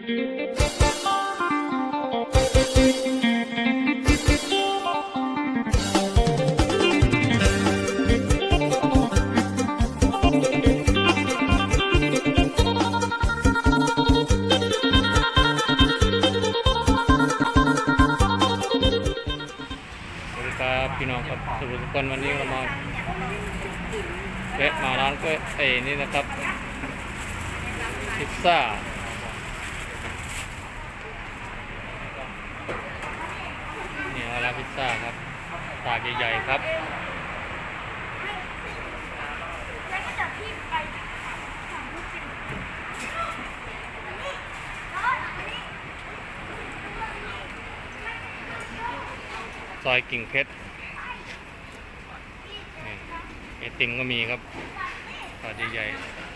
สวัสดีครับพี่น้องครับสวัสดีทุกคนวันนี้เรามาแวะมาร้านก็เอ้ยนี่นะครับพิซซ่าเนี่ยร้าน พิซซ่าครับถาดใหญ่ๆครับซอยกิ่งเพชรไอติมก็มีครับถาดใหญ่ๆ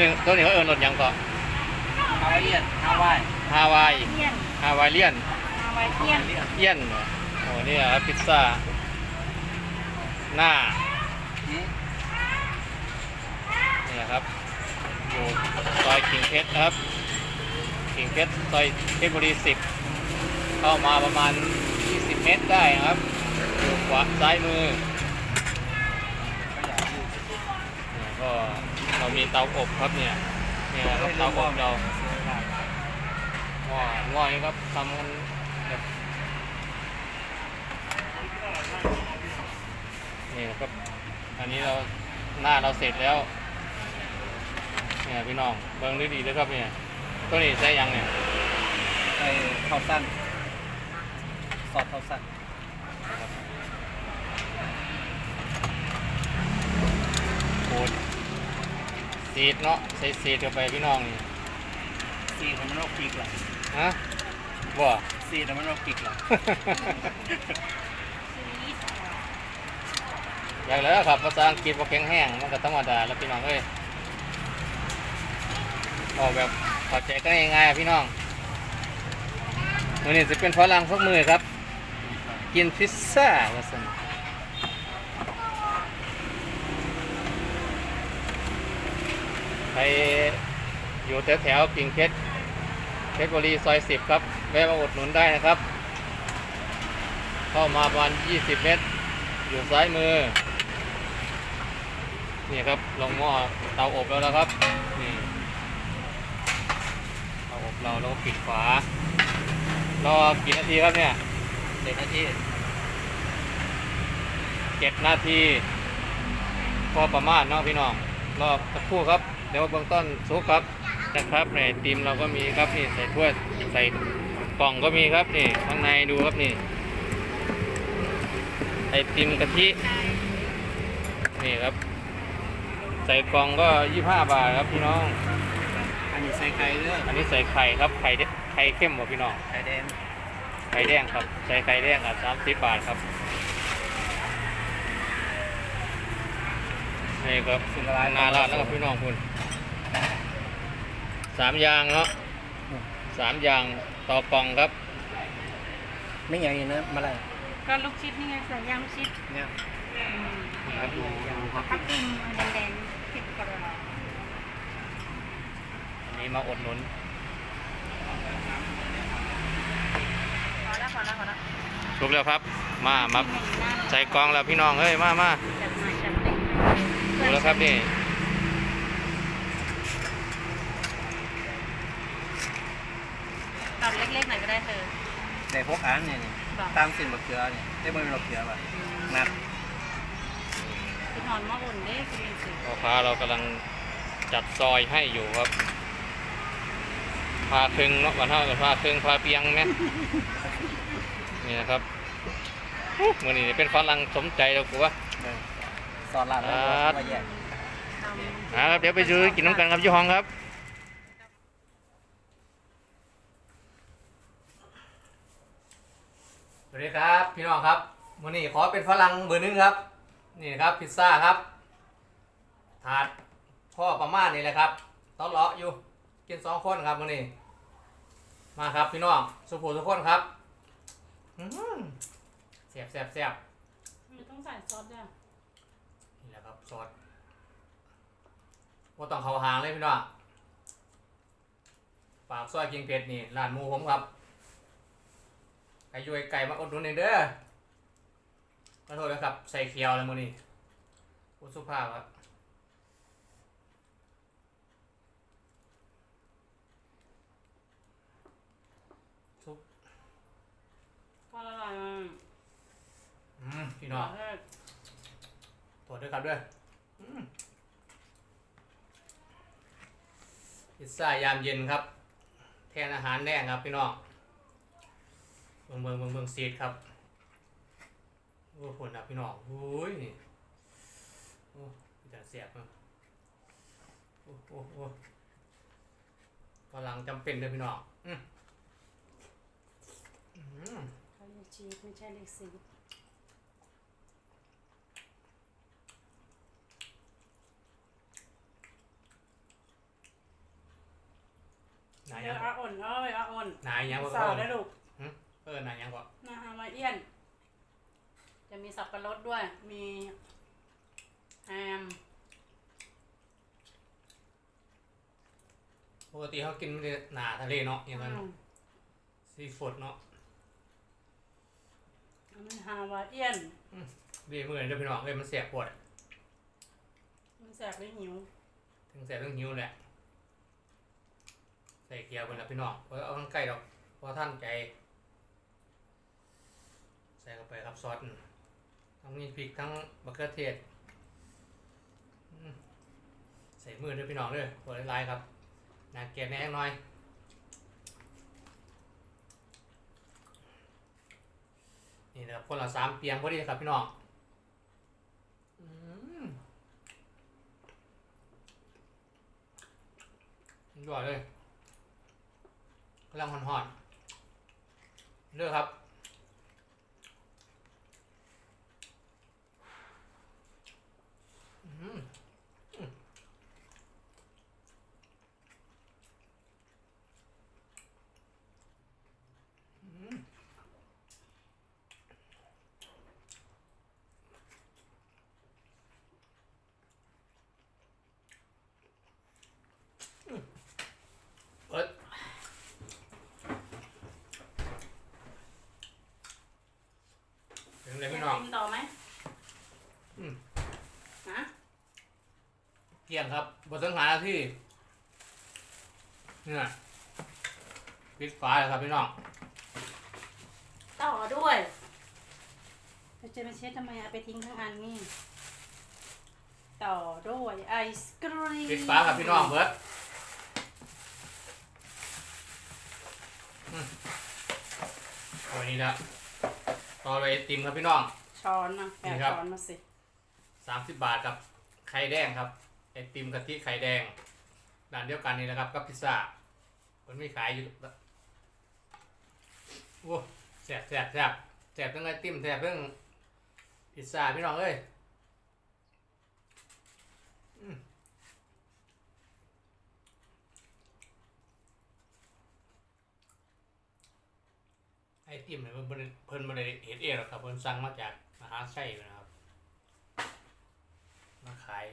นี้ตัวนี้เขาเอิญรถหยังก่อนฮาวายเอียนฮาวายฮาวายเทียนฮาวายเลียนเอาไว้เทียนเอี้ยนเหรอโอ้นี่ครับพิซซ่าหน้านี่ครับอยู่ซอยกิ่งเพชรนะครับกิ่งเพชรซอยเพชรบุรีสิบเข้ามาประมาณ 20 เมตรได้นะครับ อยู่ขวาซ้ายมือเนี่ยก็ เรามีเตาอบครับเนี่ยเนี่ยครับเตาอบเราหม้อหม้อนี้ครับทำกันแบบนี่ครับอันนี้เราหน้าเราเสร็จแล้วเนี่ยพี่น้องเบิ่งดูดีเลยครับเนี่ยตัวนี้ใช้ยังเนี่ยไอ้ข้าวสั้นซอสข้าวสั้นโอ้ย สีดเนาะใส่สีดเข้าไปพี่น้องนี่ซีดมันโรคกิกเหรอฮะบ่ซีดมันโรคกิกเหรอ อยากแล้วครับภาษาอังกฤษบ่แข็งแห้งมันก็ธรรมดาแล้วพี่น้องเอ้ยออกแบบเข้าใจกันง่ายๆอะพี่น้องวันนี้จะเป็นฝรั่งสักมือครับ กินพิซซ่าว่าซั่น ใครอยู่แถวๆกิ่งเพชรเพชรบุรีซอยสิบครับแวะมาอุดหนุนได้นะครับ เข้ามาประมาณ20เมตร อยู่ซ้ายมือ นี่ครับลงหม้อเตาอบแล้วนะครับนี่เตาอบเราแล้วปิดฝารอกี่นาทีครับเนี่ยเด็กนาทีเจ็ดนาทีพอประมาณเนาะพี่น้อง รอสักครู่ครับ เดี๋ยวเบื้องต้นซุปครับนะครับในติมเราก็มีครับนี่ใส่ถ้วยใส่กล่องก็มีครับนี่ข้างในดูครับนี่ไอติมกะทินี่ครับ ใส่กล่องก็ยี่ห้าบาทครับพี่น้อง อันนี้ใส่ไข่เด้ออันนี้ใส่ไข่ครับไข่เดไข่เข้มกว่าพี่น้องไข่แดงไข่แดงครับ ใส่ไข่แดงอะสามสิบบาทครับ นี่ครับสิ่งละลายหนาร้านแล้วครับพี่น้องคุณสามอย่างเนาะสามอย่างต่อกล่องครับ ไม่ใหญ่นะมาเลยก็ลูกชิดนี่ไงใส่ยางลูกชิดเนี่ยอืมนี่ครับดูดูครับทับทิมอันแดงๆผิดกระดาษอันนี้มาอดหนุนพอแล้วพอแล้วพอแล้วลุกแล้วครับ มามาหนึ่งหน้าใส่กล่องแล้วพี่น้องเฮ้ยมามาจัดหน่อยจัดเต็มดู แล้วครับนี่ตัดเล็กๆหน่อยก็ได้เธอแต่พวกอันเนี่ยนี่บอกตามสิ่งมะเขือเนี่ยได้บนมะเขือป่ะนัดพหอนมาอุ่นเด้คือสิพ่อค้าเรากำลังจัดซอยให้อยู่ครับพาครึ่งเนาะวันเท่ากับพาครึ่งพาเปียงไหมนี่นะครับมื่อนี้เป็นฝรั่งสมใจเรากูว่า ซอสลาดแล้วครับมาแยกทำอ่าครับเดี๋ยวไปซื้อกินน้ำกันครับยี่ห้องครับสวัสดีครับพี่น้องครับวันนี้ขอเป็นฝรั่งเบอร์หนึงครับ นี่นะครับพิซซ่าครับ ถาดพ่อประมาณนี้แหละครับต้อนเลาะอยู่กินสองคนครับวันนี้ มาครับพี่น้องสุภูทุกคนครับอื้อหือแซ่บแซ่บแซ่บไม่ต้องใส่ซอสด้วย นี่แหละครับซอสว่าต้องเขาหางเลยพี่น้องปากซอยกิงเผ็ดนี่ร้านหมูผมครับไก่ยุยไก่มาอดหนุนเองเด้อขอโทษนะครับ ใส่เคียวเลยมือนี่อุสุภาพครับซุปก็อร่อยอืมพี่น้องเออตรวจด้วยครับด้วยอืม พิซซ่ายามเย็นครับ แทนอาหารแน่ครับพี่น้องเมืองเมืองเมืองเมืองซีดครับโอ้ผลนะพี่น้องโอ้ยนี่โอ้จะเสียบอะโอ้โอ้โอ้กำลังจำเป็นเลยพี่น้องอืมอืมเขาเรียกชีสไม่ใช่เรียกซีส นายเอยังออาอ่อนเอ้ยอาอ่อนนายยังว่าสาวเอได้อลูกเออนายยังว่านะฮะมาเอี้ยน จะมีสับปะรดด้วย มีแฮมปกติเขากินไม่ได้หนาทะเลเนาะอย่างนั้นอืมซีฟู้ดเนาะอันนี้ฮาวาเอียน ดีมือเด้อพี่น้องเอ้ยมันเสียปวดมันแสบไม่หิว ถึงเสียต้องหิวแหละ ใส่เกียร์ไปแล้วพี่น้องเพราะเอาทั้งไก่ดอกเพราะท่านใจ ใส่เข้าไปครับซอสทั้งมีพริกทั้งมะเขือเทศใส่มือด้อพี่น้องด้อตัวลายๆครับนาเกลียดแน่หน่อยนี่นะครับคนละสามเปียงพอดีครับพี่น้องอืมยอดเลย ลังหอนๆเลือกครับอืมอืมอืม เอ้ยถึงเลยพี่น้อง กินต่อไหม อืม ฮะ เกี่ยงครับบทสังหารนาที่เนี่ยปิดฝาเลยครับพี่น้องต่อด้วยจะมาเช็ดทำไมเอาไปทิ้งทั้งอันนี่ต่อด้วยไอศกรีมปิดฝาครับพี่น้องเบิร์ดอืมเอาอันนี้ละต่อไปไอติมครับพี่น้อง ช้อนนะแปนี่ดครับช้อนมาสิสามสิบบาทกับไข่แดงครับ ไอติมกะทิไข่แดงร้านเดียวกันนี่นะครับกับพิซซ่ามันมีขายอยู่โอ้แซ่บแซ่บแซ่บแซ่บทั้งไอติมแซ่บทั้งพิซซ่าพี่น้องเอ้ยไอติมเนี่ยเพิ่นเพิ่นมาได้เห็นเองหรอกครับเพิ่นสั่งมาจากมหาชัยนะครับมาขาย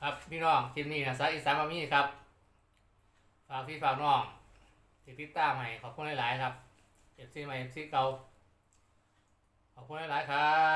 ครับพี่น้องคลิปนี้นะซักอีสานมามีครับฝากพี่ฝากน้องติดติดตามใหม่ขอบคุณหลาย ๆ ครับเอฟซีใหม่เอฟซีเก่าขอบคุณหลาย ๆ ครับ